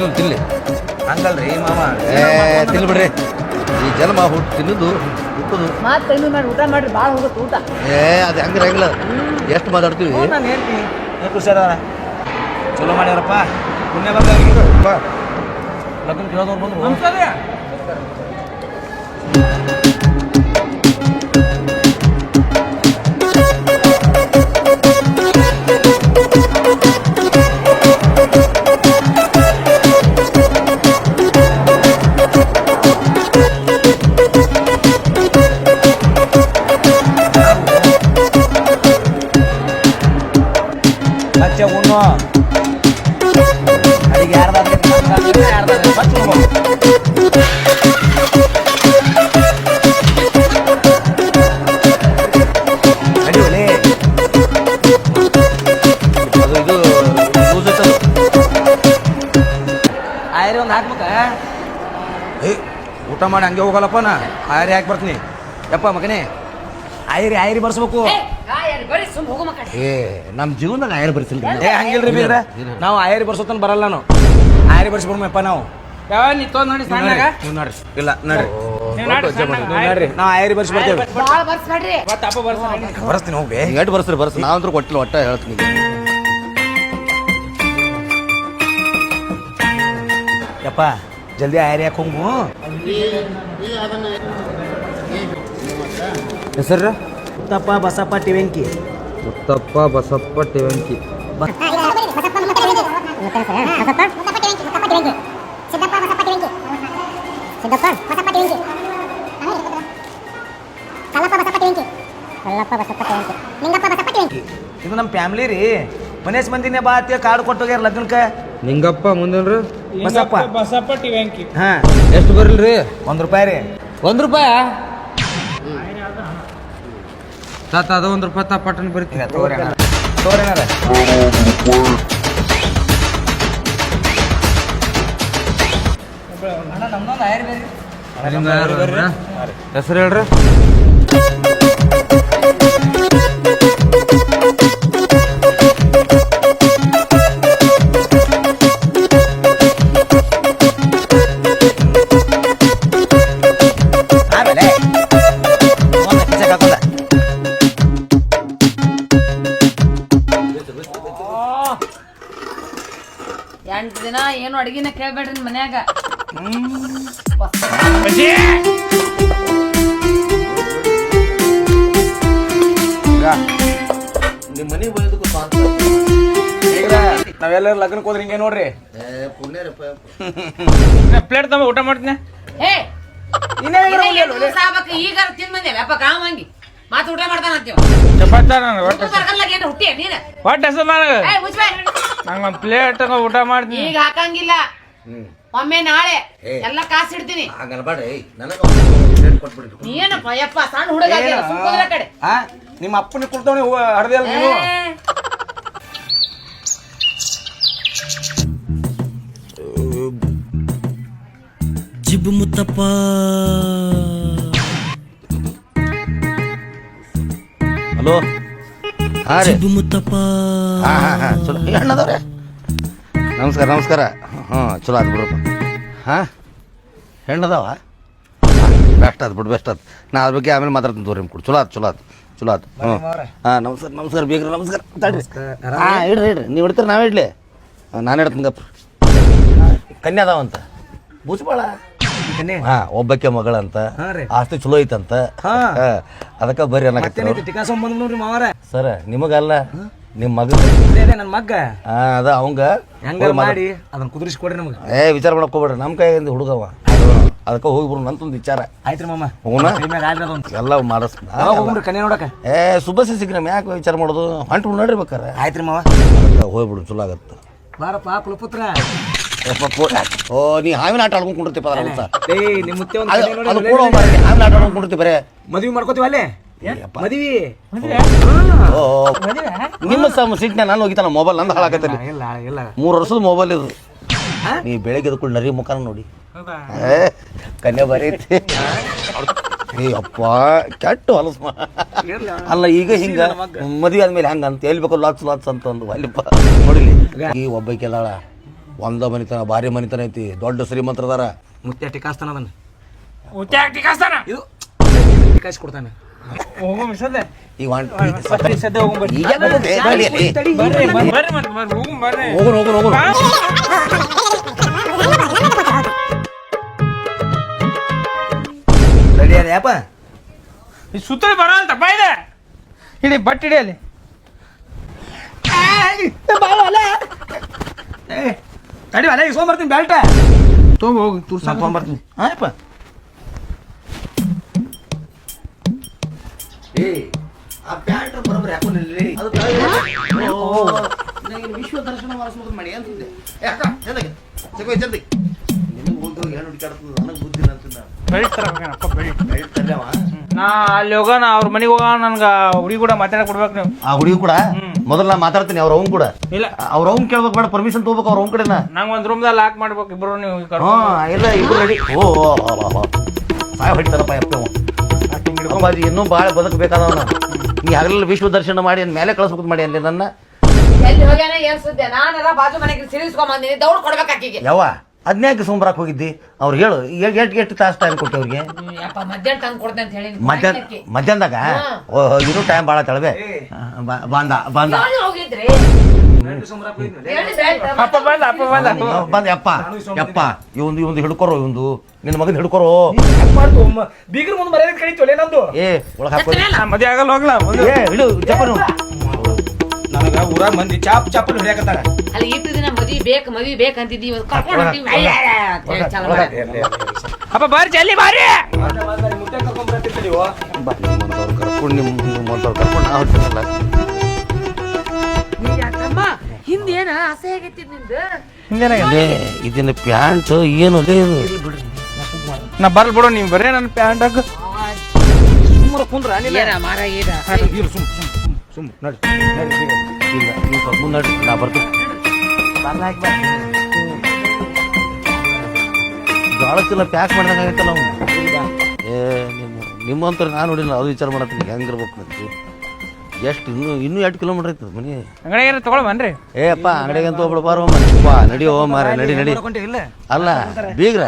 ತಿನ್ನೋದು ತಿನ್ಲಿ. ಹಂಗಲ್ರಿ ಮಾಮ ಏ ತಿನ್ಲಿ ಬಿಡ್ರಿ. ಈ ಜನ್ಮ ಹುಟ್ಟು ತಿನ್ನೋದು ಹುಟ್ಟುದು. ಮತ್ತೆ ಇನ್ನೂ ಮಾಡಿ ಊಟ ಮಾಡ್ರಿ ಭಾಳ ಹೋಗುತ್ತೆ ಊಟ. ಏ ಅದು ಹಂಗ್ರಿ ಹಂಗಿಲ್ಲ ಎಷ್ಟು ಮಾತಾಡ್ತೀವಿ? ನಾನು ಹೇಳ್ತೀನಿ. ಏನು ಖುಷಿ ಅದಾರ ಚಲೋ ಮಾಡ್ಯಾರಪ್ಪ. ಪುಣ್ಯ ಬಂದ ಲಗ್ನ ಕೇಳೋದವ್ರು ಬಂದ್ರು. ಹಚ್ಚ ಊಟ ಮಾಡಿ ಹಂಗೆ ಹೋಗಲ್ಲಪ್ಪ ನಾ. ಆಯ್ರಿ ಯಾಕೆ ಬರ್ತೀನಿ? ಯಪ್ಪ ಮಗನೇ ಆಯ್ರಿ ಆಯ್ರಿ ಬರ್ಸ್ಬೇಕು. ಬರೀ ಸುಮ್ ಹೋಗೋ ಮಕ್ಕಳ. ಏ ನಮ್ಮ ಜೀವನದಾಗ ಆಯ್ರಿ ಬರ್ಸಿಲ್ರಿ ಏ ಹಂಗಿಲ್ರಿ ಬೇರೆ. ನಾವು ಆಯ್ರಿ ಬರ್ಸೋತನ ಬರಲ್ಲ ನಾನು ಆಯ್ರಿ ಬರ್ಸ್ಬಿಡ್ಮಪ್ಪ ನಾವು. ಯಾವ ನೀ ತೊಗೊಂಡ್ ನೋಡಿ ಸಣ್ಣಗ. ನೀವು ನೋಡ್ರಿ. ಇಲ್ಲ ನೋಡ್ರಿ. ನೀವ್. ನೀವು ನಾವು ಆಯ್ರಿ ಬರ್ಸಿ ಬರ್ತೇವೆ ಬರ್ತಾನೆ ಬರ್ಸ್ತೀನಿ ಹೋಗ್ಬೇ. ಎಷ್ಟು ಬರ್ಸ್ರಿ ಬರ್ಸ್ ನಾವಂದ್ರೂ ಕೊಟ್ಟಿಲ್ಲ ಒಟ್ಟ ಹೇಳ್ತೀನಿ ಯಪ್ಪ ಜಲ್ದಿ ಆಯ್ರಿ ಯಾಕೆ ಹೋಗು ಹೆಸರು? ತಪ್ಪ ಬಸಪ್ಪ ಟಿವೆಂಕಿ. ಮುತ್ತಪ್ಪ ಬಸಪ್ಪ ಟಿವಂಕಿ. ಸಿದ್ದಪ್ಪ ಬಸಪ್ಪ ಟಿವೆಂಕಿ. ಸಿದ್ದಪ್ಪ ಬಸಪ್ಪ ಟಿವೆಂಕಿ. ಕಲ್ಲಪ್ಪ ಬಸಪ್ಪ ಟಿವೆಂಕಿ. ಕಲ್ಲಪ್ಪ ಬಸಪ್ಪ ಟಿವೆಂಕಿ. ನಿಂಗಪ್ಪ ಬಸಪ್ಪ ಟಿವೆಂಕಿ. ಇದು ನಮ್ಮ ಫ್ಯಾಮಿಲಿ ರೀ. ಮನೇಶ್ ಮಂದಿನೇ ಬಾ ಅತ್ಯ ಕಾರ್ಡ್ ಕೊಟ್ಟೋಗ್ಯಾರ ಲಗ್ನಕ್ಕೆ. ನಿಂಗಪ್ಪ ಮುಂದೇನ್ರಿ? ಬಸಪ್ಪ. ಬಸಪ್ಪ ಟಿವೆಂಕಿ ಹಾ. ಎಷ್ಟು ಬರಲ್ರಿ? ಒಂದ್ ರೂಪಾಯಿ ರೀ. ಒಂದ್ ರೂಪಾಯ? ತಾತ ಅದ ಒಂದ್ ರೂಪಾಯಿ ತಾ ಪಟ್ಟಣ ಬರ್ತೀವಿ ಈಗ ತಗೋರಿ ಅಣ್ಣ. ತಗೋರಿ ಅಣ್ಣಾರ. ಅಣ್ಣ, ನಮ್ದೊಂದ್ ಆಯ್ರಿ ಬೇರೆ. ಹೆಸರು ಹೇಳ್ರಿ. ಅಡಿಗೆನ ಕೇಳ್ಬೇಡ್ರಿ ಮನ್ಯಾಗ. ನಿಮ್ಮ ಮನೆಗೆ ಬರೋದಕ್ಕೂ ನಾವೆಲ್ಲರೂ ಲಗ್ನಕ್ಕೆ ಹೋದ್ರೆ ಹಿಂಗೆ ನೋಡ್ರಿ. ಪ್ಲೇಟ್ ತಮ್ಮ ಊಟ ಮಾಡ್ತೀನಿ. ಏ ಈಗ ತಿಂದ್ ಬಂದೇವೆ ಅಪ್ಪ ಕಾವ್ ಹಂಗಿ ಮಾತು ಊಟ ಮಾಡ್ತಾನ ಚಪಾತ ಹೊಟ್ಟೆ ಹುಟ್ಟಿ ನೀನು? ಒಟ್ಟು ಹೆಸರು ನನಗೆ ಏ ಪ್ಲೇಟ್ ನಂಗೆ ಒಂದು ಪ್ಲೇಟ್ ಊಟ ಮಾಡ್ತೀನಿ. ಈಗ ಹಾಕಂಗಿಲ್ಲ. ಒಮ್ಮೆ ನಾಳೆ ಎಲ್ಲ ಕಾಸು ಇಡ್ತೀನಿ. ಹಂಗನ್ಬೇಡ್ರಿ ನನಗೆ ಕೊಟ್ಬಿಡ್ರಿ ನೀನಪ್ಪ ಯಪ್ಪ ಸಣ್ಣ ಹುಡುಗ ಆಗ್ಯಾನ, ಆ ಕಡೆ. ಆ ನಿಮ್ಮ ಅಪ್ಪನ ಕುಡ್ತಾವಣಿ ಹಡ್ದೆ ಅಲ್ಲ ನೀನು ಏ, ಜಿಬು ಮುತ್ತಪ್ಪ. ಹಲೋ? ಹಾ ರೀ. ಜಿಬು ಮುತ್ತಪ್ಪ. ಹಾ ಹಾ ಹಾ ಚಲೋ. ಹೆಣ್ಣದವ್ರೆ ನಮಸ್ಕಾರ ನಮಸ್ಕಾರ. ಹ್ಞೂ ಚಲೋ ಆಯ್ತು ಬಿಡ್ರಪ್ಪ. ಹಾಂ ಹೆಣ್ಣದವ? ಬೆಸ್ಟ್ ಆಯ್ತು ಬಿಡು ಬೆಸ್ಟ್ ಆಯ್ತು ನಾ ಅದ್ರ ಬಗ್ಗೆ ಆಮೇಲೆ ಮಾತಾಡ್ತೀನಿ ತೋರಿ ಕೊಡು. ಚಲೋ ಆಯ್ತು ಚಲೋ ಆತು ಚಲೋ ಆಯ್ತು ಹ್ಞೂ ಹಾಂ ನಮಸ್ಕಾರ ನಮಸ್ಕಾರ ಬೇಕ್ರಿ ನಮಸ್ಕಾರ. ತಡ್ರಿ. ಹಾಂ ಇಡ್ರಿ ಇಡ್ರಿ. ನೀವು ಇಡ್ತೀರಿ ನಾವೇ ಇಡ್ಲಿ. ನಾನು ಇಡ್ತೀನಿ ಗಪ್ಪ ಕನ್ಯಾ ಅಂತ. ಹಾಂ ಒಬ್ಬಕ್ಕೆ ಮಗಳಂತ. ಆಸ್ತಿ ಚಲೋ ಐತಂತ. ಅದಕ್ಕ ಬರ್ರಿ ಮಾವಾರ? ಸರ್ ನಿಮಗಲ್ಲ ನಿಮ್ಮ ಮಗ ನನ್ನ ಮಗ್ಗ. ಅದ ಅವಂಗ. ಹೆಂಗಾರ ಮಾಡಿ ಅದನ್ನ ಕುದುರಿಸಿ ಕೊಡ್ರಿ ನಮಗೆ. ಏ ವಿಚಾರ ಮಾಡಕ್ ಹೋಗ್ಬೇಡ್ರಿ. ನಮ್ಮ ಕೈಯಿಂದ ಹುಡುಗವ. ಅದಕ್ಕೆ ಹೋಗಿ ಬರು ನಂತೊಂದು ವಿಚಾರ. ಆಯ್ತು ಮಾಮ. ಹೋಗೋಣ? ಎಲ್ಲ ಮಾಡಸ್ ಯಾವಾಗ ಹೋಗ್ರಿ ನೋಡಕ ಏ ಸುಬ್ಬಸ ಸಿಗ್ರಿ ಯಾಕೆ ವಿಚಾರ ಮಾಡೋದು? ಹೊಂಟು ನೋಡ್ರಿ ಬೇಕಾರೆ. ಆಯ್ತ್ರಿ ಮಾವ. ಹೋಗ್ಬಿಡು ಚಲೋ ಆಗತ್ತೆ. ಬಾರಪ್ಪ ಕುಲಪುತ್ರ. ಓ ನೀ ಹಾವಿನ ಆಟ ಆಡ್ಕೊಂಡು ಕುಂಡಿರ್ತಿ ಪದ ಅಂತ. ನಿಮ್ಮ ಮುತ್ತೆ ಒಂದು ಅದು ಕೂಡ ಹಾವಿನ ಆಟ ಆಡ್ಕೊಂಡು ಕುಂಡಿರ್ತಿ ಬರೇ. ಮದುವೆ ಮಾಡ್ಕೋತೀವಿ ಅಲ್ಲೇ? ಮದ್ವಿ? ಓ ನಿಮ್ಮ ಸಮ ಸಿಟ್ನ ನಾನು ಹೋಗಿತಾನ ಮೊಬೈಲ್ ನಂದು ಹಾಳಾಗತ್ತಲ್ಲ ಇಲ್ಲ ಇಲ್ಲ ಮೂರು ವರ್ಷದ ಮೊಬೈಲ್ ಇದು ನೀ ಬೆಳಗ್ಗೆ ಎದ್ಕೊಂಡು ನರಿ ಮುಖನ ನೋಡಿ. ಏ ಕನ್ಯಾ ಬರೀತಿ. ಏ ಅಪ್ಪ ಕೆಟ್ಟು ಹೊಲಸ ಅಲ್ಲ ಈಗ ಹಿಂಗ ಮದುವೆ ಆದ್ಮೇಲೆ ಹಂಗಂತ ಎಲ್ಲಿ ಬೇಕು ಲಾಟ್ಸ್ ಲಾಟ್ಸ್ ಅಂತ ಒಂದು ಅಲ್ಲಿಪ್ಪ ನೋಡಿಲಿ? ಈ ಒಬ್ಬ ಅದಾಳ. ಒಂದ ಮನಿತನ ಭಾರಿ ಮನಿತನ ಐತಿ. ದೊಡ್ಡ ಶ್ರೀಮಂತರದಾರ. ಮುತ್ಯ ಟಿಕಾಸ್ತಾನ ಅದನ್ನ. ಮುತ್ಯ ಟಿಕಾಸ್ತಾನ? ಇದು ಟಿಕಾಸ್ ಕೊಡ್ತಾನೆ ಹೋಗೋ ಮಿಸದೆ ಈಗ ಹೊಂಟ್- ಬರ್ರಿ ಸದ್ಯ ಹೋಗೋ ಬರ್ರಿ ಬರ್ರಿ. ಹೋಗೋ ಹೋಗೋ ರೆಡಿ ಅದ ಈ ಸುತ್ತಲಿ ಬರಲ್ಲ ತಪ್ಪ ಇದೆ ಬಟ್ಟಿಡಿ ಅಲ್ಲಿ ಹಿಡಿ ಅಲ್ಲಿ. ಏ ತಡಿ ಅಲ್ಲ ಇಸ್ಕೊಂಬರ್ತೀನಿ ಬೆಲ್ಟ. ತೊಗೊಂಡು ಹೋಗಿ ತುರ್ಸ. ತೊಗೊಂಬರ್ತೀನಿ ಏ, ಆ ಪ್ಯಾಂಟ್ ಯಾಕೋ. ಅದು ನನಗೆ ವಿಶ್ವ ದರ್ಶನ ಮಾಡಿ ಅಂತಿದ್ದೆ ಚಂದಗೆ ಜಲ್ದಿ ನಿನಗೆ ಏನು ಹುಡುಕಾಡ್ತದ ನನಗೆ ಬುದ್ಧಿ ಇಲ್ಲ ಅಂತಿದ್ದ. ಬೆಳಿ. ನಾ ಅಲ್ಲಿ ಹೋಗೋಣ ಅವ್ರ ಮನೆಗೆ ಹೋಗೋಣ ನನ್ಗ ಹುಡುಗಿ ಕೂಡ ಮಾತಾಡಕ್ ಕೊಡ್ಬೇಕು ನೀವು. ಆ ಹುಡುಗಿ ಕೂಡ? ಮೊದಲು ನಾ ಮಾತಾಡ್ತೀನಿ ಅವ್ರ ಅವ್ನು ಕೂಡ. ಇಲ್ಲ. ಅವ್ರ ಅವ್ನ ಕೇಳ್ಬೇಕು ಬೇಡ ಪರ್ಮಿಷನ್ ತಗೋಬೇಕು ಅವ್ರ ಅವ್ನ ಕಡೆನ. ನಂಗೆ ಒಂದು ರೂಮ್ದಾಗ ಲಾಕ್ ಮಾಡ್ಬೇಕು ಇಬ್ರು ನೀವು ಹ್ಞೂ ಇಲ್ಲ ಇಬ್ರು ರೆಡಿ ಓ ಸಾಯ್ ಹೊಡಿತಾರಪ್ಪ ಯಪ್ಪ ಅವ. ಅಪ್ಪಾಜಿ ಇನ್ನೂ ಭಾಳ ಬದುಕಬೇಕಾದವನ. ನೀ ಹಗಲೆಲ್ಲ ವಿಶ್ವ ದರ್ಶನ ಮಾಡಿ ಅಂದ ಮೇಲೆ ಕಳಿಸ್ಬೇಕು ಮಾಡಿ ಅಲ್ಲಿ ನನ್ನ. ಎಲ್ಲಿ ಹೋಗ್ಯಾನ ಏನ್ ಸುದ್ದಿ? ನಾನೆಲ್ಲ ಬಾಜು ಮನೆಗೆ ಸಿಡಿಸ್ಕೊಂಬಂದಿನಿ ದೌಡ್ ಕೊಡ್ಬೇಕು ಆಕಿಗೆ. ಯಾವ ಅದ್ನ್ಯಾಕೆ ಸುಮ್ರಾಕ್ ಹೋಗಿದ್ದಿ? ಅವ್ರು ಹೇಳು ಎಷ್ಟು ಎಷ್ಟು ತಾಸು ಟೈಮ್ ಕೊಟ್ಟೆ ಅವ್ರಿಗೆ? ಯಪ್ಪ ಮಧ್ಯಾಹ್ನ ತಂದು ಕೊಡ್ತೇನೆ ಅಂತ ಹೇಳಿ ಮಧ್ಯಾಹ್ನ ಮಧ್ಯಾಹ್ನದಾಗ? ಹಾ. ಓ ಇನ್ನೂ ಟೈಮ್ ಭಾಳ ತಳವೆ. ಬಂದ ಬಂದ. ಹೋಗಿದ್ರಿ. ಅಪ್ಪ ಬಂದ ಅಪ್ಪ ಬಂದ. ಅಪ್ಪ ಬಂದ. ಯಪ್ಪ ಯಪ್ಪ ಇವಂದು ಇವಂದು ಹಿಡ್ಕೊರೋ ಇವಂದು ನಿನ್ನ ಮಗನ ಹಿಡ್ಕೊರೋ. ಮಾಡ್ತು? ಬೀಗ್ರ ಮುಂದೆ ಮರ್ಯಾದೆ ಕಳಿತು ನಂದು ಏ ಒಳಗೆ ಹಾಕೋ ಮದ್ವೆ ಆಗಲ್ಲ ಹೋಗ್ಲಾ. ಏ ಇಳು ಚಪ್ಪನು ಊರಾಗ ಮಂದಿ ಚಾಪ್ ಚಾಪಲ್ ಹೊಡ್ಯಾಕತ್ತಾರ. ಅಲ್ಲಿ ಇಟ್ಟು ದಿನ ಮದ್ವಿ ಬೇಕು ಮದ್ವಿ ಬೇಕ್ ಅಂತಿದ್ದೀವಿ ಕರ್ಕೊಂಡು ಹೊಂಟೀವಿ. ಅಪ್ಪ ಬಾರಿ ಜಲ್ದಿ ಬಾರಿ ಕರ್ಕೊಂಡ್ ನಿಮ್ಮ ನಿಮ್ಮಂಥವ್ರು ಕರ್ಕೊಂಡು ನಾವು ಹೊಟ್ಟಿರಲ್ಲ ನೀ ಯಾಕಮ್ಮ ಹಿಂದೆ ಏನ ಅಸಹ್ಯ ಆಗೈತಿ ನಿಂದು? ಇದನ್ನ ಪ್ಯಾಂಟ್ ಏನು ಅದೇ ಇದು? ನಾ ಬರ್ಲ್ ಬಿಡು ನೀವು ಬರೇ ನನ್ನ ಪ್ಯಾಂಟ್ ಹಾಕು. ಸುಮ್ಮನೆ ಕುಂದ್ರ ಮಾರ ಏನ ಸುಮ್ ಸುಮ್ ಸುಮ್ ನಡಿ ಇಲ್ಲ ನೀವು ಸ್ವಲ್ಪ ಮುಂದೆ ನಾ ಬರ್ತೀನಿ ಜೋಳ ಚೀಲ ಪ್ಯಾಕ್ ಮಾಡ್ದಂಗೆ ಆಗೈತಲ್ಲ ಅವ್ನು ಏ ನಿಮ್ಮ ನಿಮ್ಮಂತರ ನಾನು ನೋಡಿಲ್ಲ ಅದು ವಿಚಾರ ಮಾಡತ್ತೀನಿ ಹೆಂಗಿರ್ಬೇಕು ನಂಗೆ ಎಷ್ಟು ಇನ್ನೂ ಇನ್ನೂ ಎರಡು ಕಿಲೋಮೀಟ್ರ್ ಐತದ ಮನೆ ಅಂಗಡಿಗೆ ತಗೊಳ್ ಬನ್ರಿ ಏ ಅಪ್ಪ ಅಂಗಡಿಗೆ ಅಂತ ಹೋಗ್ಬಿಡ್ಬಾರ ನಡಿಯೋ ಮಾರ ನಡಿ ನಡಿ ಅಲ್ಲ ಬೀಗ್ರ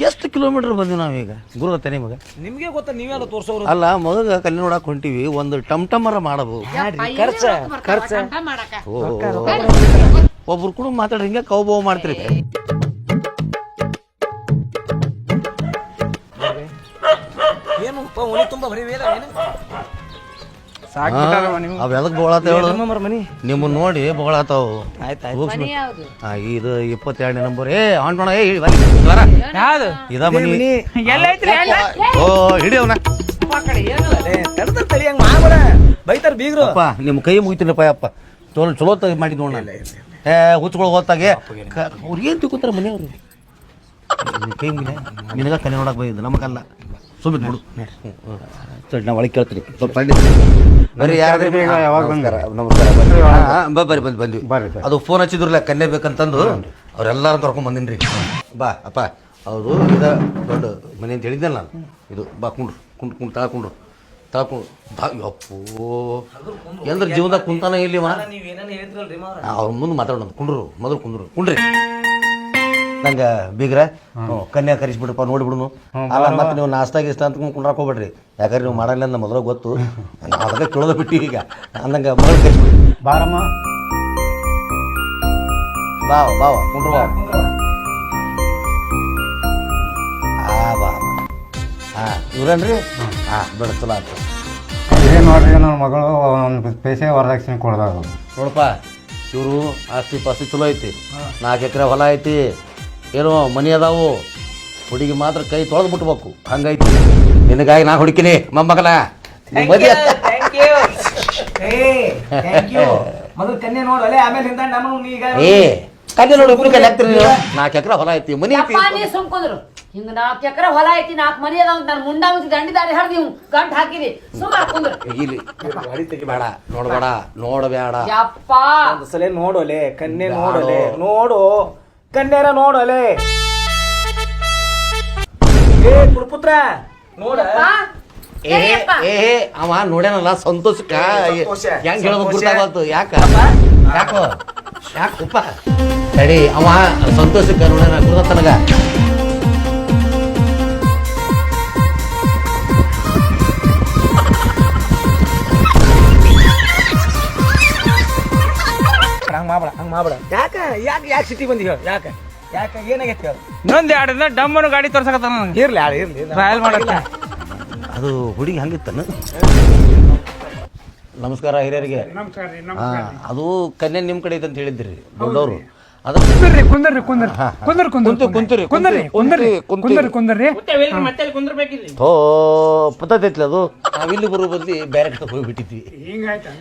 ಎಷ್ಟು ಕಿಲೋಮೀಟ್ರ್ ಬಂದ್ವಿ ನಾವೀಗ ಗುರುಗತ್ತೆ ನಿಮಗೆ ನಿಮ್ಗೆ ಗೊತ್ತ ನೀವೆಲ್ಲ ತೋರಿಸೋರು? ಅಲ್ಲ ಮಗಗ ಕಲ್ಲಿ ನೋಡಕ್ ಹೊಂಟಿವಿ ಒಂದು ಟಮ್ ಟಮರ ಮಾಡಬಹುದು ಖರ್ಚ ಖರ್ಚ. ಮಾಡಕ ಓ ಒಬ್ರು ಕೂಡ ಮಾತಾಡ್ರಿ ಹಿಂಗೆ ಕೌಬೋ ಮಾಡ್ತೀರಿ. ಏನು ತುಂಬಾ ಬರೀವಿ ಬರೀ ವೇದ ಏನು? ಸಾಕ್ ಬಿಟ್ಟಾರವ್ವ ನೀವು. ಅವ್ ಬೋಳಾತ ಹೇಳು? ನಮ್ಮರ ಮನಿ. ನಿಮ್ಮನ್ನ ನೋಡಿ ಬೋಳಾತಾವು. ಆಯ್ತು ಆಯ್ತು. ಮನಿ ಯಾವ್ದು? ಇದು ಇಪ್ಪತ್ತೆರಡನೇ ನಂಬರ್ ಏ ಏ ಬನ್ನಿ. ಬರ. ಯಾವ್ದು? ಇದ ಮನಿ. ಎಲ್ಲ ಐತ್ರಿ ಓ ಹಿಡಿ ಅವನ. ತಡದ ತಳಿ ಹಂಗ ಮಾಡ್ಬೇಡ. ಬೈತಾರ ಬೀಗ್ರು. ಅಪ್ಪ ನಿಮ್ಮ ಕೈ ಮುಗಿತೀನಪ್ಪ ಅಪ್ಪ. ಚಲೋ ಚಲೋ ತೆಗಿ ಮಾಡಿ ನೋಡ ಏ ಹುಚ್ಕೊಳ್ ಹೋತಾಗೆ ಅವ್ರು ಏನು ತಿಳ್ಕೊತಾರ ಮನೆಯವ್ರು? ಕೈ ಮುಗಿನ ನಿನಗ ಕಲೆ ನೋಡಕ್ ಬಂದಿದ್ದು ನಮಗಲ್ಲ. ಸುಮ್ಮನೆ ಬಿಡು. ಸರಿ ನಾ ಒಳಗೆ ಕೇಳ್ತೀನಿ. ಸ್ವಲ್ಪ ಬರೀ ಬರ್ರಿ ಯಾರು ನಮಸ್ಕಾರ ನಮಸ್ಕಾರ ಬ- ಬರ್ರಿ ಬಂದು ಬಂದ್ವಿ. ಅದು ಫೋನ್ ಹಚ್ಚಿದ್ರಲ್ಲ ಕನ್ಯೆ ಬೇಕಂತಂದು ಅವ್ರೆಲ್ಲಾರು ಕರ್ಕೊಂಡ್ ಬಂದಿನ್ರಿ. ಬಾ ಅಪ್ಪ ಅವರು ಇದ ದೊಡ್ಡ ಮನೆ ಅಂತ ಹೇಳಿದ್ನಲ್ಲ ನಾನು. ಇದು ಬಾ ಕುಂಡ್ರು ಕುಂಡ್ ಕುಂಡ್ ತಾಳ್ಕೊಂಡ್ರು ತಾಳ್ಕೊಂಡು ಅಪ್ಪೋ ಎಂದ್ರೆ ಜೀವನದಾಗ ಕುಂತಾನ ಇಲ್ಲಿ ಅವ್ರ ಮುಂದೆ ಮಾತಾಡೋಣ ಕುಂಡ್ರು ಮೊದಲು ಕುಂಡ್ರು. ಕುಂಡ್ರಿ. ನಂಗೆ ಬೀಗ್ರ ಕನ್ಯಾ ಕರಿಸ್ಬಿಡ್ರಪ್ಪ ನೋಡ್ಬಿಡುನು. ಅಲ್ಲ ಮತ್ತೆ ನೀವು ನಾಸ್ತಾಗ ಇಷ್ಟ ಅಂತ ಕುಂಡ್ರಾಕ್ ಹೋಗ್ಬೇಡ್ರಿ. ಯಾಕಂದ್ರೆ ನೀವು ಮಾಡಲ್ಲ ಅಂತ ಮೊದಲ ಗೊತ್ತು. ನಾವು ಅದಕ್ಕೆ ಕೇಳೋದು ಬಿಟ್ಟು ಈಗ. ಅಂದಂಗೆ ಮೊದಲು ಕರಿಸ್ಬಿಡಿ. ಬಾರಮ್ಮ. ಬಾವ ಬಾವ ಕುಂಡ್ರು ಬಾವ ಆ ಬಾ. ಹಾಂ ಇವ್ರೇನ್ರಿ? ಹಾಂ ಬಿಡ ಚಲೋ ಆಯ್ತು ಏನು ನೋಡ್ರಿ ನನ್ನ ಮಗಳು ಒಂದು ಪೈಸೆ ವರದಕ್ಷಿಣೆ ಕೊಡ್ದಾಗ ನೋಡಪ್ಪ ಇವರು ಆಸ್ತಿ ಪಾಸ್ತಿ ಚಲೋ ಐತಿ. ನಾಲ್ಕು ಎಕರೆ ಹೊಲ ಐತಿ. ಏನೋ ಮನಿ ಅದಾವು. ಹುಡುಗಿ ಮಾತ್ರ ಕೈ ತೊಳೆದು ಬಿಟ್ಬೇಕು ಹಂಗೈತಿ. ನಿನಗಾಗಿ ನಾ ಹುಡುಕಿನಿ ಮೊಮ್ಮಗನ. ನಿಮ್ ಥ್ಯಾಂಕ್ ಯು ಏ ಥ್ಯಾಂಕ್ ಯು ಮೊದಲು ಕನ್ಯೆ ನೋಡು ಅಲ್ಲೇ ಆಮೇಲೆ ಹಿಂದ ನಮ್ಮ ಈಗ ಏ ಕಲ್ಲು ನೋಡಿ ಇಬ್ರು ಕೈ ಹಾಕ್ತೀರಿ ನೀವು ನಾಲ್ಕು ಎಕರೆ ಹೊಲ ಐತಿ ಮನಿ ಐತಿ. ನೀ ಸುಮ್ಕೊಂಡ್ರು ಹಿಂಗ ನಾಲ್ಕು ಎಕರೆ ಹೊಲ ಐತಿ ನಾಲ್ಕು ಮನಿ ಅದಾವ ನಾನು ಮುಂಡ ಮುಂಚೆ ದಂಡಿ ದಾರಿ ಹರಿದಿ ನೀವು ಗಂಟ್ ಹಾಕಿದಿ. ಸುಮಾರು ನೋಡ್ಬೇಡ ಇಲ್ಲಿ ಬೇಡ ನೋಡಬೇಡ ನೋಡಬೇಡ. ಯಪ್ಪ. ಒಂದು ಸಲ ನೋಡೋಲೆ ಕನ್ಯೆ ನೋಡೋಲೆ ನೋಡು. ಕನ್ಯೆರ ನೋಡಲೆ ಏ ಕುಲಪುತ್ರ ನೋಡ. ಏ ಏ ಅವ ನೋಡ್ಯಾನಲ್ಲ ಸಂತೋಷಕ್ಕ. ಸಂತೋಷ. ಹೆಂಗ್ ಸಂತೋಷ. ಗುರ್ತಾಗತ್ತು ಯಾಕ? ಯಾಕೋ? ಯಾಕಪ್ಪ ಸರಿ ಅವ ಸಂತೋಷಕ್ಕೆ ನೋಡ್ಯಾನ ಗುರುದತ್ತನಗ. ಹಂಗೆ ಮಾಡ್ಬೇಡ ಯಾಕ? ಯಾಕೆ ಯಾಕೆ ಯಾಕೆ ಸಿಟಿ ಬಂದಿ ಹೇಳ? ಯಾಕೆ? ಯಾಕೆ? ಏನಾಗೈತಿ ಹೇಳು? ಯಾಡ ಎರಡು ದಿನ ಡಮ್ಮನು ಗಾಡಿ ತೋರ್ಸಕತ್ತ ನನಗೆ. ಇರ್ಲಿ ಯಾರು ಇರ್ಲಿ ಟ್ರಯಲ್ ಮಾಡಕ್ಕೆ. ಅದು ಹುಡುಗಿ ಹಂಗಿತ್ತನು? ನಮಸ್ಕಾರ ಹಿರಿಯರಿಗೆ. ಹಾ ಅದು ಕನ್ಯಾ ನಿಮ್ಮ ಕಡೆ ಐತೆ ಅಂತ ಹೇಳಿದ್ರಿ. ದೊಡ್ಡವರು. ಅದ ಕುಂದರ್ರಿ ಕುಂದರ್ರಿ. ಕುಂದರ್ ಕುಂದರ್ ಕುಂತು, ಕುಂತರಿ ಕುಂದರ್ರಿ ಕುಂದರ್ರಿ ಕುಂತ್ರಿ, ಕುಂದರ್ರಿ ಥೋ ಪತ್ತೈತ್ಲಿ ಅದು ನಾವಿಲ್ಲಿ ಬರೋ ಬದ್ಲಿ ಬೇರೆ ಕಡೆ ಹೋಗ್ಬಿಟ್ಟಿದ್ವಿ.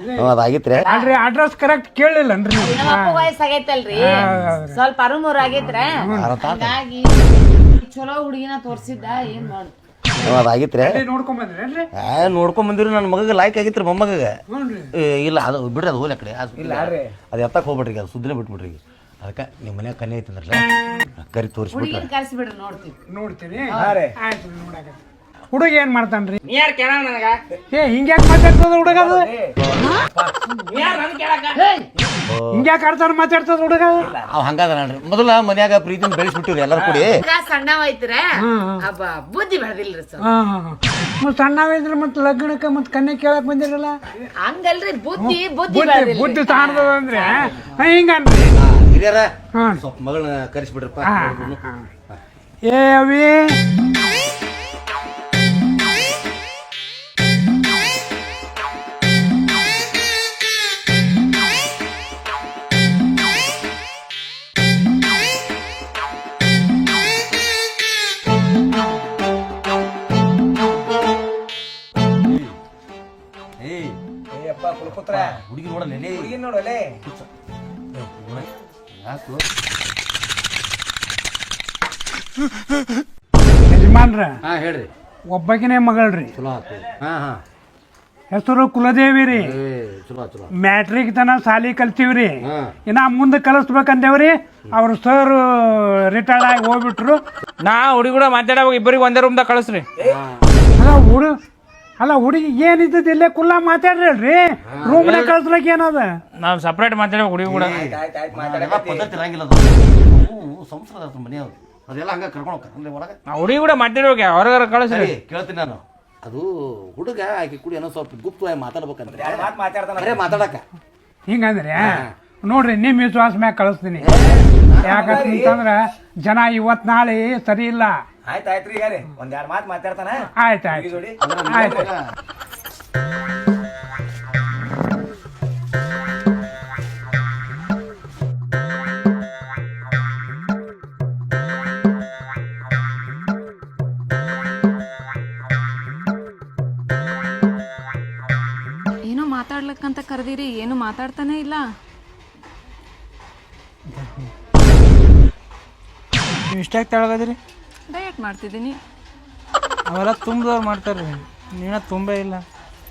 ಹ್ಞೂ ಅದಾಗಿತ್ರೆ ಅಲ್ರಿ ಅಡ್ರೆಸ್ ಕರೆಕ್ಟ್ ಕೇಳಲಿಲ್ಲನ್ರಿ ನೀವು. ನಮ್ಮ ಅಪ್ಪ ವಯಸ್ಸಾಗೈತಲ್ರಿ ಸ್ವಲ್ಪ ಅರುಮೂರ್ ಆಗೈತ್ರ ಹಾಗಾಗಿ ಚಲೋ ಹುಡುಗಿನ ತೋರ್ಸಿದ್ದ ಏನ್ ಮಾಡುದು ಹ್ಞೂ ಅದಾಗಿತ್ರೆ ಆ ನೋಡ್ಕೊಂಡ್ ಬಂದಿರಿ ನನ್ನ ಮಗಗೆ ಲಾಯ್ಕ್ ಆಗಿತ್ರಿ ಮೊಮ್ಮಗಗೆ. ಹ್ಞೂನ್ರಿ. ಇಲ್ಲ ಅದು ಬಿಡ್ರಿ ಅದು ಹೋಗ್ಲಿ ಆ ಕಡೆ. ಅದು ಇಲ್ಲ ಅದು ಎತ್ತಕ್ಕೆ ಅದು ಸುದ್ದಿನೇ ಬಿಟ್ಬಿಡ್ರಿ ಈಗ. ಅದಕ್ಕೆ ನಿಮ್ಮ ಮನ್ಯಾಗ ಕನ್ಯೆ ಐತಂದ್ರಲ್ಲ ಕರಿ ತೋರಿಸ್ಬಿಟ್ರೆ. ಹುಡುಗಿನ ಕರ್ಸಿಬಿಡ್ರಿ ನೋಡ್ತೀವಿ. ನೋಡ್ತೀನಿ ಆಯ್ತು ನೋಡಾಕ ಹುಡುಗ ಏನ್ ಮಾಡ್ತಾನ್ರಿ? ನೀ ಯಾರು ಕೇಳ ನನಗ? ಏ ಹಿಂಗ್ಯಾಕ್ ಮಾತಾಡ್ತದ ಹುಡುಗ ಅದು ನೀ ಯಾರು ನನ್ ಕೇಳಕ? ಹಿಂಗ್ಯಾಕ್ ಆಡ್ತಾರ ಮಾತಾಡ್ತದ ಹುಡುಗ? ಅವ್ ಹಂಗಾದ ನೋಡ್ರಿ. ಮೊದಲ ಮನ್ಯಾಗ ಪ್ರೀತಿನ ಬೆಳೆಸ್ಬಿಟ್ಟಿವ್ರಿ ಎಲ್ಲರೂ ಕೂಡಿ. ಸಣ್ಣವೈತ್ರ ಅಬ್ಬ ಬುದ್ಧಿ ಬೆಳೆದಿಲ್ರಿ ಸರ್ ಮತ್ ಸಣ್ಣವಿದ್ರೆ ಮತ್ ಲಗ್ನಕ್ಕೆ ಮತ್ ಕಣ್ಣೆ ಕೇಳಕ್ ಬಂದಿರಲ್ಲ? ಹಂಗಲ್ರಿ ಬುದ್ಧಿ ಬುದ್ಧಿ ಬುದ್ಧಿ ಬುದ್ಧಿ ತಾಣದ ಅಂದ್ರೆ? ಹಿಂಗನ್ರಿ. ಹಿರಿಯರ ಹಾ. ಸ್ವಲ್ಪ ಮಗಳನ್ನ ಕರೆಸ್ಬಿಡ್ರಪ್ಪ. ಹಾ, ಹಾ. ಏ ಅವಿ. ನೋಡಲೇ? ಯಾಕು? ಯಜಮಾನ್ರ ಹಾ ಹೇಳ್ರಿ. ಒಬ್ಬಕಿನೇ ಮಗಳ್ರಿ. ಚಲೋ ಆತು. ಹಾ ಹಾ. ಹೆಸರು ಕುಲದೇವಿ ರೀ ಏ ಚಲೋ ಚಲೋ ಮ್ಯಾಟ್ರಿಕ್ ತನ ಸಾಲಿ ಕಲ್ತೀವ್ರಿ. ಹಾ. ಇನ್ನ ಮುಂದೆ ಕಲಿಸ್ಬೇಕಂದೇವ್ರಿ? ಅವ್ರ ಸರ್ ರಿಟೈರ್ಡ್ ಆಗಿ ಹೋಗ್ಬಿಟ್ರು. ನಾ ಹುಡುಗ ಮಾತಾಡ ಮಾತಾಡುವಾಗ ಇಬ್ಬರಿಗೆ ಒಂದೇ ರೂಮ್ದಾಗ ಕಳಿಸ್ರಿ. ಹುಡು ಅಲ್ಲ ಹುಡುಗಿ ಏನಿದ್ದದ ಇಲ್ಲೇ ಕುಲ್ಲ ಮಾತಾಡ್ರಿ ರೂಮ್ನ ಕಳ್ಸ್ಲಕ್ ಏನದ? ನಾವು ಸಪ್ರೇಟ್ ಮಾತಾಡ್ಬೇಕು ಹುಡುಗಿ ಕೂಡ. ಆಯ್ತು ಆಯ್ತು ಅದೆಲ್ಲ ಮಾತಾಡಕತ್ತಿ. ಪದ್ಧತಿ ಇರಂಗಿಲ್ಲ ಅದು. ಅವು ಸಂಸ್ಕೃತ ಅದ್ರ ಮನೆ ಅದೆಲ್ಲ ಹಂಗ ಕರ್ಕೊಂಡು ಹೋಗ್ತಾರೆ ಅಂದ್ರೆ ಒಳಗೆ? ನಾ ಹುಡುಗಿ ಕೂಡ ಮಾತಾಡ್ಬೇಕು ಹೊರಗಾರ ಕಳಿಸ್ರಿ. ಸರಿ ಕೇಳ್ತೀನಿ ನಾನು. ಅದು ಹುಡುಗ ಆಕೆ ಕೂಡ ಏನೋ ಸ್ವಲ್ಪ ಗುಪ್ತವಾಗಿ ಮಾತಾಡ್ಬೇಕಂದ್ರೆ. ಮಾತು ಮಾತಾಡ್ತಾನ. ಬರೇ ಮಾತಾಡಕ. ಹಿಂಗಂದ್ರೆ ನೋಡ್ರಿ ನಿಮ್ ವಿಶ್ವಾಸ ಮ್ಯಾಗ ಕಳಿಸ್ತೀನಿ. ಯಾಕಂತಂದ್ರ ಜನ ಇವತ್ ನಾಳೆ ಸರಿ ಇಲ್ಲ. ಆಯ್ತು ಯಾರಿ ರೀ ಈಗ ರೀ ಒಂದ್ ಎರಡು ಮಾತು ಮಾತಾಡ್ತಾನ? ಆಯ್ತು ಆಯ್ತು. ಜೋಡಿ? ಆಯ್ತು. ಏನೋ ಮಾತಾಡ್ಲಿಕ್ಕಂತ ಕರೆದಿರಿ ಏನು ಮಾತಾಡ್ತಾನೆ ಇಲ್ಲ. ಇಷ್ಟ ಇಷ್ಟಾಗಿ ತೆಳಗದಿರಿ? ಮಾಡ್ತಿದ್ದೀನಿ. ಅವೆಲ್ಲ ತುಂಬದವ್ರು ಮಾಡ್ತಾರೆ. ನೀನ ತುಂಬೇ ಇಲ್ಲ.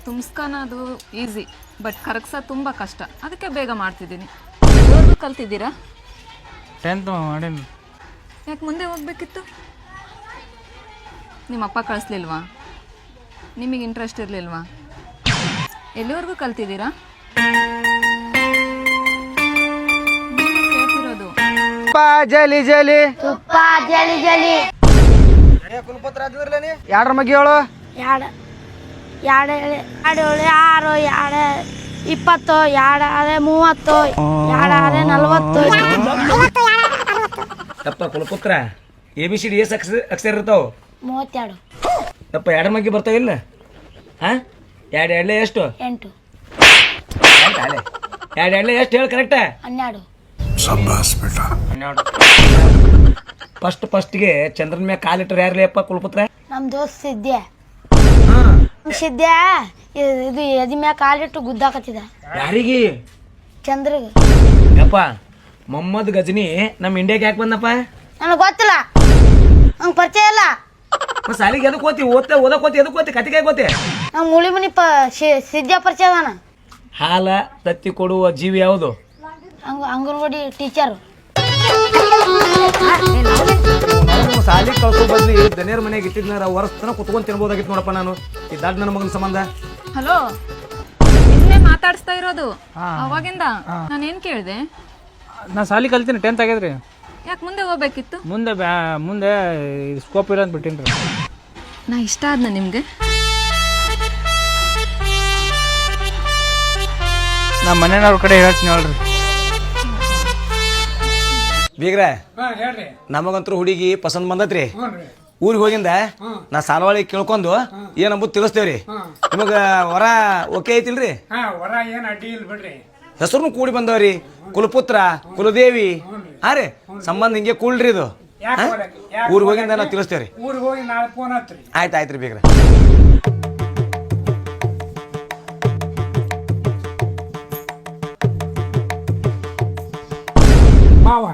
ತುಂಬಿಸ್ಕನ ಅದು ಈಸಿ ಬಟ್ ಕರಗ್ಸ ತುಂಬ ಕಷ್ಟ. ಅದಕ್ಕೆ ಬೇಗ ಮಾಡ್ತಿದ್ದೀನಿ. ಕಲ್ತಿದ್ದೀರಾ? ಟೆಂತ್ ಮಾಡೀನಿ. ಯಾಕೆ ಮುಂದೆ ಹೋಗ್ಬೇಕಿತ್ತು? ನಿಮ್ಮ ಅಪ್ಪ ಕಳಿಸ್ಲಿಲ್ವಾ? ನಿಮಗೆ ಇಂಟ್ರೆಸ್ಟ್ ಇರಲಿಲ್ವಾ? ಎಲ್ಲಿವರೆಗೂ ಕಲ್ತಿದ್ದೀರಾ? ಜಲಿ ಜಲಿ. ತುಪ್ಪ ಜಲಿ ಜಲಿ. ಕುಲಪುತ್ರ ಅದಿರ್ಲೇನಿ ಯಾಡ್ರ ಮಗಿ ಹೇಳು ಎರಡು ಎರಡು ಎರಡು ಏಳು ಆರು ಎರಡು ಇಪ್ಪತ್ತು ಎರಡು ಆರೆ ಮೂವತ್ತು ಎರಡು ಆರೆ ನಲ್ವತ್ತು. ಯಪ್ಪ ಕುಲಪುತ್ರ A B C D S ಅಕ್ಷರ ಅಕ್ಷರ ಇರ್ತಾವ? ಮೂವತ್ತೆರಡು. ಯಪ್ಪ ಎರಡು ಮಗ್ಗಿ ಬರ್ತಾವ ಇಲ್ಲ? ಹಾ? ಎರಡು ಎರಡ್ಲೆ ಎಷ್ಟು? ಎಂಟು. ಎರಡು ಎರಡ್ಲೆ ಎಷ್ಟು ಹೇಳಿ ಕರೆಕ್ಟ ಹನ್ನೆರಡು. ಫಸ್ಟ್ ಫಸ್ಟ್ಗೆ ಚಂದ್ರನ ಮ್ಯಾಗ ಕಾಲಿಟ್ರೆ ಯಾರಲಿ ಅಪ್ಪ ಕುಲಪುತ್ರ? ನಮ್ಮ ದೋಸ್ತ ಸಿದ್ದೆ ಸಿದ್ಯ ಸಿದ್ದೆ ಇ- ಇದು ಎದಿ ಮ್ಯಾಗ ಕಾಲಿಟ್ಟು ಗುದ್ದಾಕತ್ತಿದ ಯಾರಿಗೆ? ಚಂದ್ರಗ. ಯಪ್ಪ ಮೊಹಮ್ಮದ್ ಗಜನಿ ನಮ್ಮ ಇಂಡಿಯಾಗೆ ಯಾಕೆ ಬಂದಪ್ಪ? ನನಗೆ ಗೊತ್ತಿಲ್ಲ. ನಂಗೆ ಪರಿಚಯ ಇಲ್ಲ. ಮತ್ತೆ ಸಾಲಿಗೆ ಎದಕ್ಕೆ ಓದ್ತಿ? ಓದ್ತಾ ಓದಕ್ಕೆ ಓದ್ತಿ ಎದಕ್ಕೆ ಓದ್ತಿ? ಕತಿಗೆ ಓದ್ತಿ? ನಮ್ಮ ಮುಳಿ ಮನಿ ಪ ಶಿ- ಪರಿಚಯ ಅದಾನ. ಹಾಲ ತತ್ತಿ ಕೊಡುವ ಜೀವಿ ಯಾವುದು? ಅಂಗ ಅಂಗನವಾಡಿ ಟೀಚರು. ಸಾಲಿಗೆ ಕಳ್ಸೋ ಬದ್ಲಿ ದನಿಯರ್ ಮನೆಗೆ ಇಟ್ಟಿದ್ನಾರ ವರ್ಷ ಕುತ್ಕೊಂಡ್ ತಿನ್ಬೋದಾಗಿತ್ತು ನೋಡಪ್ಪ ನಾನು. ಈ ದಾಡ್ ನನ್ನ ಮಗನ ಸಂಬಂಧ. ಹಲೋ ನಿನ್ನೆ ಮಾತಾಡಿಸ್ತಾ ಇರೋದು. ಅವಾಗಿಂದ ನಾನೇನ್ ಕೇಳಿದೆ? ನಾ ಸಾಲಿ ಕಲ್ತೀನಿ ಟೆಂತ್ ಆಗ್ಯದ್ರಿ. ಯಾಕೆ ಮುಂದೆ ಹೋಗ್ಬೇಕಿತ್ತು? ಮುಂದೆ ಬ್ಯಾ ಮುಂದೆ ಸ್ಕೋಪ್ ಇಲ್ಲ ಅಂತ ಬಿಟ್ಟಿನ್ರಿ. ನಾ ಇಷ್ಟ ಆದ್ನ ನಿಮ್ಗೆ? ನಮ್ಮ ಮನೆಯವ್ರ ಕಡೆ ಹೇಳ್ತೀನಿ ಹೇಳ್ರಿ. ಬೀಗ್ರೆ ಹಾಂ ಹೇಳ್ರಿ. ನಮಗಂತೂ ಹುಡುಗಿ ಪಸಂದ್ ಬಂದತ್ರಿ ಊರಿಗೆ ಹೋಗಿಂದ ನಾ ಸಾಲವಾಳಿ ಕೇಳ್ಕೊಂಡು ಏನಂಬುದು ತಿಳಿಸ್ತೇವ್ರಿ. ನಿಮಗ ವರ ಓಕೆ ಐತಿಲ್ರಿ? ಹಾ ಹೊರ ಏನು ಅಡ್ಡಿ ಇಲ್ಲ ಬಿಡ್ರಿ. ಹೆಸರು ಕೂಡಿ ಬಂದವ್ರಿ. ಕುಲಪುತ್ರ ಕುಲದೇವಿ. ಹಾ ರೀ. ಸಂಬಂಧ ಹಿಂಗೆ ಕೂಡ್ರಿ ಇದು. ಯಾಕೆ ಹೊರಗೆ? ಯಾಕೆ ಊರಿಗೆ ಹೋಗಿಂದ ನಾವು ತಿಳಿಸ್ತೇವ್ರಿ. ಊರಿಗೆ ಹೋಗಿ ನಾಳೆ ಫೋನ್ ಹತ್ರಿ ಆಯ್ತು ಆಯ್ತು ರೀ ಬೀಗ್ರ. ಮಾವ.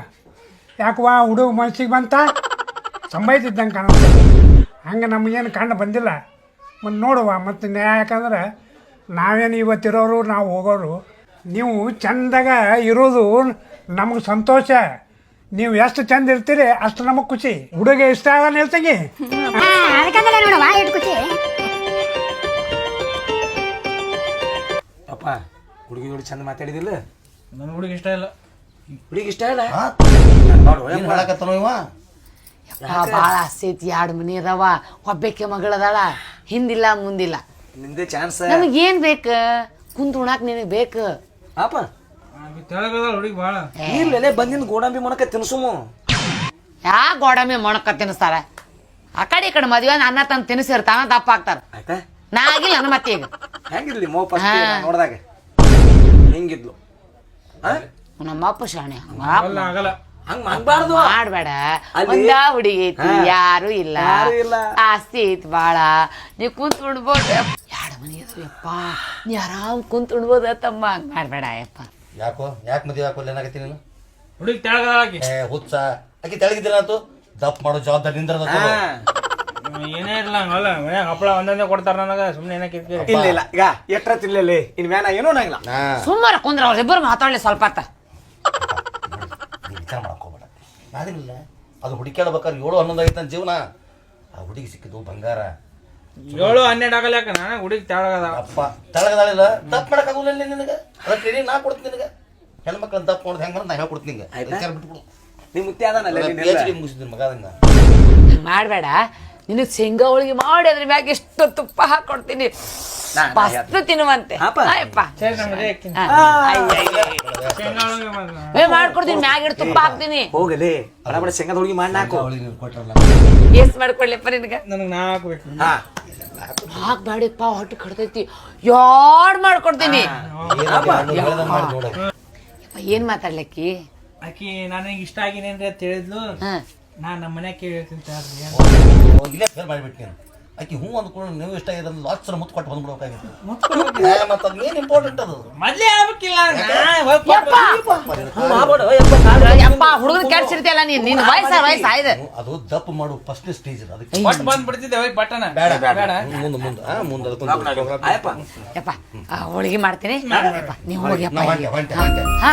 ಯಾಕವ್ವ ಹುಡುಗ ಮನಸ್ಸಿಗೆ ಬಂತ? ಸಂಬೈತಿದ್ದಂಗೆ ಕಾಣ ಹಂಗೆ ನಮಗೇನು ಕಂಡು ಬಂದಿಲ್ಲ. ಮತ್ತು ನೋಡುವ ಮತ್ತು ನ್ಯಾಯ ಯಾಕಂದ್ರೆ ನಾವೇನು ಇವತ್ತಿರೋರು ನಾವು ಹೋಗೋರು. ನೀವು ಚಂದಾಗ ಇರೋದು ನಮಗೆ ಸಂತೋಷ. ನೀವು ಎಷ್ಟು ಚಂದ ಇರ್ತೀರಿ ಅಷ್ಟು ನಮಗೆ ಖುಷಿ. ಹುಡುಗ ಇಷ್ಟ ಆಗಲ್ಲ ನಿಲ್ತಂಗಿ ಪಾಪ ಹುಡುಗಿ ನೋಡಿ ಚಂದ ಮಾತಾಡಿದಿಲ್ಲ? ನನ್ನ ಹುಡುಗ ಇಷ್ಟ ಇಲ್ಲ. ಹುಡುಗಿ ಇಷ್ಟ ಇಲ್ಲ? ಏನು ಹೇಳಕತ್ತನೋ ಇವ? ಭಾಳ ಆಸೆ ಐತಿ ಎರಡು ಮನಿ ಅದಾವ? ಒಬ್ಬಕ್ಕೆ ಮಗಳದಾಳ ಹಿಂದಿಲ್ಲ ಮುಂದಿಲ್ಲ. ನಿಂದೆ ಚಾನ್ಸ್. ನಮಗೇನ್ ಬೇಕು? ಕುಂತ್ ಉಣಾಕ್ ನಿನಗೆ ಬೇಕು? ಅಪ್ಪ ತೆಳಗದ ಹುಡುಗಿ ಭಾಳ ಇರ್ಲೇ ಬಂದಿಂದ ಗೋಡಂಬಿ ಮೊಣಕ ತಿನ್ಸುಮು. ಯಾ ಗೋಡಂಬಿ ಮೊಣಕ ತಿನ್ಸ್ತಾರ? ಆ ಕಡೆ ಈ ಕಡೆ ಮದ್ವೆ ಅನ್ನ ತಂದು ತಿನ್ಸಿರ್ತಾನ ದಪ್ಪ ಆಗ್ತಾರ. ಆಯ್ತಾ? ನಾ ಆಗಿಲ್ಲ ನನ್ನ ಮತ್ತೆ ಈಗ ಹೆಂಗಿರ್ಲಿ ಮೋ ಫಸ್ಟ್ ನೋಡಿದಾಗ? ಹೆಂಗಿದ್ಲು? ಆ? ನಮ್ಮಪ್ಪ ಶಾಣೆ. ಅಲ್ಲ ಆಗಲ್ಲ ಹಂಗ್ ಮಾಡ್ಬಾರ್ದು. ಮಾಡ್ಬೇಡ. ಒಂದ ಹುಡುಗಿ ಐತಿ ಯಾರು ಇಲ್ಲ. ಯಾರೂ ಇಲ್ಲ. ಆಸ್ತಿ ಐತಿ ಬಾಳ. ನೀ ಕುಂತ್ ಉಣ್ಬೋದು. ಯಾರ ಮನಿ ಯಪ್ಪ ನೀ ಆರಾಮ್ ಕುಂತ್ ಉಣ್ಬೋದ ತಮ್ಮ ಹಂಗ್ ಮಾಡ್ಬೇಡ ಯಪ್ಪ. ಯಾಕೋ? ಯಾಕೆ ಮದುವೆ ಯಾಕೋ? ಏನಾಗತ್ತಿ ನೀನು? ಹುಡುಗಿ ತೆಳಗದ ಆಕಿ. ಏ ಹುಚ್ಚ. ಆಕಿ ತೆಳಗಿದ್ದಿಲ್ಲ ಆತು ದಪ್ಪ ಮಾಡೋ ಜವಾಬ್ದಾರಿ ನಿಂದ್ರದ ಏನೇ ಇರಲ್ಲ ಹಂಗಲ್ಲ. ಮನ್ಯಾಗ ಹಪ್ಪಳ ಒಂದೊಂದೇ ಕೊಡ್ತಾರ ನನಗ. ಸುಮ್ಮನೆ ಏನಕ್ಕೆ ಇಲ್ಲ ಇಲ್ಲ. ಈಗ ಎಟ್ರ ತಿನ್ಲೇ ಇನ್ ಮ್ಯಾನ ಏನೂ ನಂಗಿಲ್ಲ ಸುಮ್ಮನೆ ಕುಂದ್ರ ಅವ್ರಿಬ್ಬರು ಮಾತಾಡ್ಲಿ ಸ್ವಲ್ಪ ಹೊತ್ತ. ಅದಿಲ್ಲ ಅದು ಹುಡುಕ್ಯಾಡ್ಬೇಕಾದ್ರೆ ಏಳು ಹನ್ನೊಂದು ಆಗೈತೆ ನನ್ನ ಜೀವನ. ಆ ಹುಡುಗಿ ಸಿಕ್ಕಿದ್ದು ಬಂಗಾರ. ಏಳು ಹನ್ನೆರಡು ಆಗಲ್ಲ ಯಾಕ ನನಗೆ ಹುಡುಗಿ ತೆಳಗದ ಅಪ್ಪ ತಳಗದಾಳಿಲ್ಲ. ದಪ್ಪ ಮಾಡಕ್ಕಾಗಲ್ಲ ನಿನಗೆ. ಅದಕ್ಕೆ ಟ್ರೈನಿಂಗ್ ನಾ ಕೊಡ್ತೀನಿ ನಿನಗೆ. ಹೆಣ್ಮಕ್ಳನ್ನ ದಪ್ಪ ಮಾಡೋದು ಹೆಂಗೆ ನಾ ಹೇಳ್ಕೊಡ್ತೀನಿ ನಿಂಗೆ. ವಿಚಾರ ಬಿಟ್ಬಿಡು. ನಿಮ್ ಮುತ್ತಿ ಅದಾನಲ್ಲ ಪಿ ನೀನೆಲ್ಲ. ಎಚ್ ಡಿ ಮುಗಿಸಿದ್ದೀನಿ ಮಗ ಅದಂಗ ಹಂಗ್ ಮಾಡ್ಬೇಡ. ನಿನಗ್ ಶೇಂಗಾ ಹೋಳಿಗೆ ಮಾಡಿ ಅದ್ರ ಮ್ಯಾಗ ಎಷ್ಟು ತುಪ್ಪ ಹಾಕೊಡ್ತೀನಿ. ನಾ ತಿನ್ನುವಂತೆ. ಹಾಪ. ಆಯಪ್ಪ ಸರಿ ನಮ್ಗೆ ಅದೇ ಹಾಕ್ತೀನಿ. ಹಾ. ಅಯ್ಯ, ಅಯ್ಯ, ಅಯ್ಯ. ಶೇಂಗಾ ಒಳಗೆ ಮಾತ್ರ. ಏ ಮಾಡ್ಕೊಡ್ತೀನಿ. ಮ್ಯಾಗ ಇಟ್ಟು ತುಪ್ಪ ಹಾಕ್ತೀನಿ. ಹೋಗಲಿ. ಬಡ ಬಡ ಶೇಂಗಾದ ಹುಡುಗಿ ಮಾಡಿ ನಾಕು ಎಸ್ ಮಾಡ್ಕೊಡ್ಲಿಪ್ಪ ನಿನಗ. ನನಗೆ ನಾ ಹಾಕ್ಬೇಕು. ಹಾ. ಹಾಕ್ಬೇಡಪ್ಪ ಹೊಟ್ಟೆ ಕಡ್ತೈತಿ ಯಾಡ್ ಮಾಡ್ಕೊಡ್ತೀನಿ. ಮಾಡಿ ನೋಡ. ಯಪ್ಪ, ಏನ್ ಮಾತಾಡ್ಲಕ್ಕಿ? ಆಕಿ ನನಗೆ ಇಷ್ಟ ಆಗಿನೇನ್ರಿ ಅಂತ ಹೇಳಿದ್ಲು. ಹಾ. ನಾ ನಮ್ಮ ಮನ್ಯಾಗ ಕೇಳಿ ಹೇಳ್ತೀನಿ ತಡ್ರಿ ಅಂತ. ಇಲ್ಲೇ ಫೇಲ್ ಮಾಡಿಬಿಟ್ಟು ನೀನು. ಆಕಿ ಹ್ಞೂ ಅಂದ್ಕೊಂಡು ನೀವು ಇಷ್ಟ ಇದೆ ಲಾಸ್ಟ್ ಸಲ ಮುತ್ತು ಕೊಟ್ಟು ಬಂದ್ಬಿಡ್ಬೇಕಾಗಿತ್ತು. ಮತ್ತೆ ಅದು ಏನು ಇಂಪಾರ್ಟೆಂಟ್ ಅದು. ಮೊದ್ಲೇ ಹೇಳ್ಬೇಕಿಲ್ಲ ಹೋಗ್ ಹುಡುಗನ ಕೆಡ್ಸಿರ್ತಿಯಲ್ಲ ನೀನ್? ನಿನ್ ವಯಸ್ಸ ವಯಸ್ಸ ಆಯ್ದೆ ಅದು ದಪ್ಪ ಮಾಡು ಫಸ್ಟ್ ಸ್ಟೇಜ್ ಅದಕ್ಕೆ ಕೊಟ್ಟು ಬಂದ್ಬಿಡ್ತಿದ್ದೆ ಹೋಯ್ ಪಟ್ಟಣ ಬೇಡ ಬೇಡ ಮುಂದೆ ಮುಂದೆ ಮುಂದೆ ಅದಕ್ಕೊಂದು ಆಯಪ್ಪ. ಯಪ್ಪ ಆ, ಹೋಳಿಗೆ ಮಾಡ್ತೀನಿ. ಯಪ್ಪ, ನೀವು ಹೋಗಿ ಅಪ್ಪ ಹೊಂಟೆ, ಹೊಂಟೆ, ಹೊಂಟೆ. ಹಾ.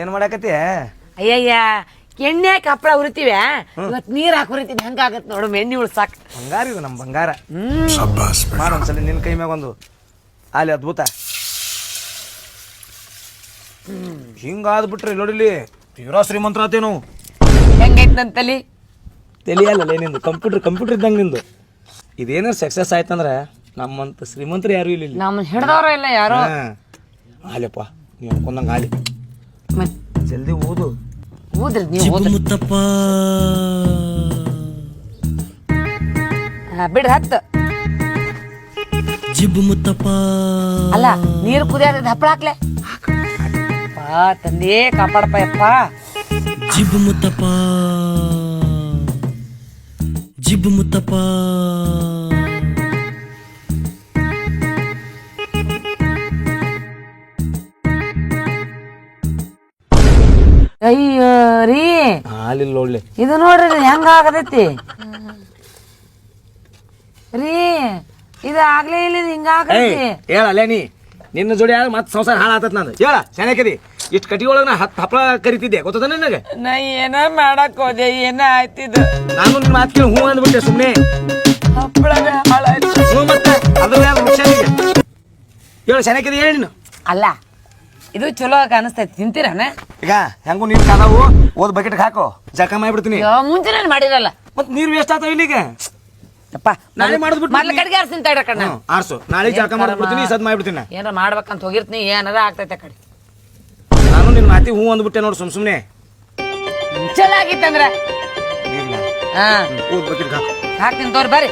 ಏನ್ ಮಾಡಕತ್ತಿ ಅಯ್ಯಯ್ಯ ಎಣ್ಣೆ ಕಪ್ಪಳ ಉರಿತೀವ ಉರಿತೀವಿ ಇವತ್ತು ನೀರ್ ಹಾಕಿ ಉರಿತೀನಿ ಹಂಗಾಗತ್ ನೋಡು ಎಣ್ಣೆ ಉಳ್ಸಾಕ್ ಬಂಗಾರ ಇದು ನಮ್ಮ ಬಂಗಾರ. ಮಾಡ ಒಂದ್ಸಲ ನಿನ್ ಕೈ ಮ್ಯಾಗ ಒಂದು. ಅಲ್ಲಿ ಅದ್ಭುತ. ಹಿಂಗ ಬಿಟ್ರಿ ನೋಡಿಲಿ ತೀರಾ ಶ್ರೀಮಂತರ ಆತೇವ್ ನಾವು. ಹೆಂಗೈತ್ ನನ್ ತಲಿ? ತಿಳಿಯಲ್ಲ ನಿಂದು ಕಂಪ್ಯೂಟರ್ ಕಂಪ್ಯೂಟರ್ ಇದ್ದಂಗೆ ನಿಂದು. ಇದೇನಾರು ಸಕ್ಸಸ್ ಆಯ್ತಂದ್ರೆ ನಮ್ಮಂತ ಶ್ರೀಮಂತರು ಯಾರು ಇಲ್ಲ ನಮ್ಮ ಹಿಡ್ದವ್ರು ಇಲ್ಲ ಯಾರು. ಆಲೆಪ್ಪ ಆಲಿಯಪ್ಪ ನೀವು ಅನ್ಕೊಂಡಂಗೆ ಆಲಿ ಮತ್ ಜಲ್ದಿ ಓದು. ಓದ್ರಿ ನೀವು ಓದ್ರಿ. ಮುತ್ತಪ್ಪ. ಹಾ, ಬಿಡ್ರಿ ಹತ್ತು. ಜಿಬ್ ಮುತ್ತಪ್ಪ. ಅಲ್ಲ ನೀರು ಕುದಿಯೋದ್ ಹಪ್ಪಳ ಹಾಕ್ಲೆ? ಪಾ ತಂದೆ ಕಾಪಾಡಪ್ಪ ಯಪ್ಪ. ಜಿಬ್ ಮುತ್ತಪ್ಪ. ಜಿಬ್ ಮುತ್ತಪ್ಪ. ಅಯ್ಯೋ ರೀ. ಹಾಲಿಲ್ಲ ಒಳ್ಳೆ. ಇದು ನೋಡ್ರಿ ಇದು ಹೆಂಗ ಆಗತೈತಿ? ರೀ ಇದು ಆಗ್ಲೇ ಇಲ್ಲ ಇದು ಹಿಂಗ ಏಯ್ ಆಗತೈತಿ ಹೇಳಲ್ಲೇ ನೀ. ನಿನ್ನ ಜೋಡಿ ಆದ್ರೆ ಮತ್ತೆ ಸಂಸಾರ ಹಾಳಾತತ್ ನಾನು ಹೇಳ ಚೆನ್ನಾಗಿದೆ ಇಷ್ಟು ಕಟ್ಟಿ ಒಳಗೆ ನಾ ಹತ್ತು ಹಪ್ಪಳ ಕರಿತಿದ್ದೆ. ಗೊತ್ತದ ನನಗೆ? ನಾ ಏನ ಮಾಡಕ್ ಹೋದೆ ಏನ ಆಯ್ತಿದ್ದು ನಾನು ನಿನ್ನ ಮಾತು ಕೇಳಿ ಹ್ಞೂ ಅಂದ್ಬಿಟ್ಟೆ ಸುಮ್ಮನೆ ಹಪ್ಪಳವೇ ಹಾಳಾಯ್ತು. ಮತ್ತೆ ಅದು ಯಾರು ಹೇಳು ಚೆನ್ನಾಗಿದೆ ಹೇಳಿ ನೀನು. ಅಲ್ಲ ಇದು ಚಲೋ ಕಾಣಿಸ್ತೈತಿ ತಿಂತೀರನ? ಈಗ ಹೆಂಗು ನೀರು ಕಾದವು? ಓದ್ ಬಕೆಟ್ ಹಾಕೋ. ಜಕ ಮಾಡಿಬಿಡ್ತೀನಿ. ಮುಂಚೆನೇ ಮಾಡಿರಲ್ಲ. ಮತ್ತೆ ನೀರು ವೇಸ್ಟ್ ಆಗ್ತಾವ ಇಲ್ಲಿಗ? ಯಪ್ಪ ನಾಳೆ ಮಾಡ್ಬಿಟ್ಟು ಮೊದ್ಲು ಕಡೆಗೆ ಆರ್ಸಿನ ತಡ್ರ ಕಣ್ಣ. ಆರ್ಸು. ನಾಳೆ ಜಳಕ ಮಾಡ್ಬಿಡ್ತೀನಿ ಸದ್ ಮಾಡ್ಬಿಡ್ತೀನಿ. ಏನಾರ ಮಾಡ್ಬೇಕಂತ ಹೋಗಿರ್ತೀನಿ ಏನಾರ ಆಗ್ತೈತೆ ಕಡೆ. ನಾನು ನಿನ್ನ ಮಾತಿ ಹೂ ಅಂದ್ಬಿಟ್ಟೆ ನೋಡು ಸುಮ್ ಸುಮ್ನೆ. ಚಲೋ ಆಗಿತ್ತಂದ್ರ. ಹಾ. ಓದ್ ಬಕೆಟ್ ಹಾಕು. ಹಾಕ್ತೀನಿ ತೋರಿ ಬರ್ರಿ.